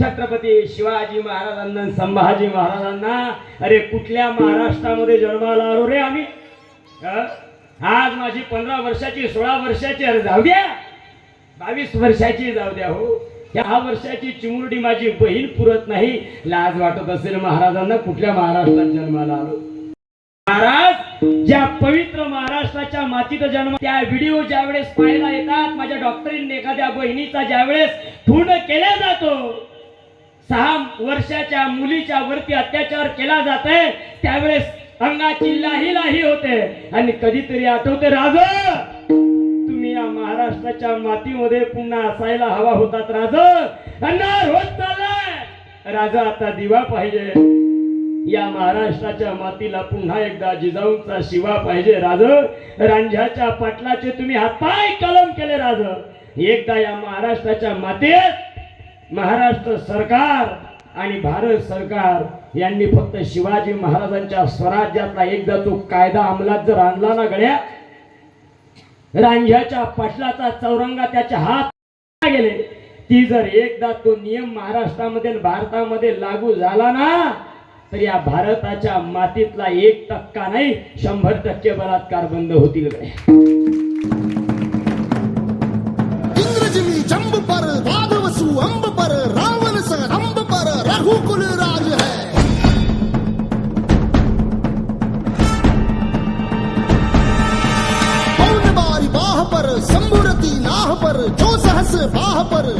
छत्रपती शिवाजी महाराजांना संभाजी महाराजांना अरे कुठल्या महाराष्ट्रामध्ये जन्माला आलो रे आम्ही? आज माझी पंधरा वर्षाची सोळा वर्षाची अरे जाऊ द्या. बावीस वर्षाची जाऊ द्या हो. दहा वर्षाची चिमुरडी माझी बहीण पुरत नाही. लाज वाटत असेल महाराजांना कुठल्या महाराष्ट्रात जन्माला आलो. महाराज ज्या पवित्र महाराष्ट्राच्या मातीत जन्म त्या व्हिडिओ ज्या वेळेस पाहायला येतात माझ्या डॉक्टरीने एखाद्या बहिणीचा ज्या वेळेस खून केला जातो. सहा वर्षाच्या मुलीच्या वरती अत्याचार केला जातोय. त्यावेळेस अंगाची लाही लाही होते. आणि कधीतरी आठवते राज! तुम्ही या महाराष्ट्राच्या मातीमध्ये पुन्हा असायला हवा होतात राज! होत चाललाय! राजा आता दिवा पाहिजे. या महाराष्ट्राच्या मातीला पुन्हा एकदा जिजाऊंचा शिवा पाहिजे राज! रांझ्याच्या पाटलाचे तुम्ही हातपाय कलम केले राज! एकदा या महाराष्ट्राच्या मातीत महाराष्ट्र सरकार आणि भारत सरकार यांनी फक्त शिवाजी महाराजांच्या स्वराज्यातला एकदा तो कायदा अंमलात जर आणला ना गड्या रांझ्याच्या पाटलाचा चौरंगा त्याच्या हात गेले? ती जर एकदा तो नियम महाराष्ट्रामध्ये भारतामध्ये लागू झाला ना तर या भारताच्या मातीतला एक टक्का नाही शंभर टक्के बलात्कार बंद होतील राघवसु अंब पर रावण से रंब पर रघुकुल राज है। पौन बारी बाह पर संबुरती नाह पर जो सहस बाह पर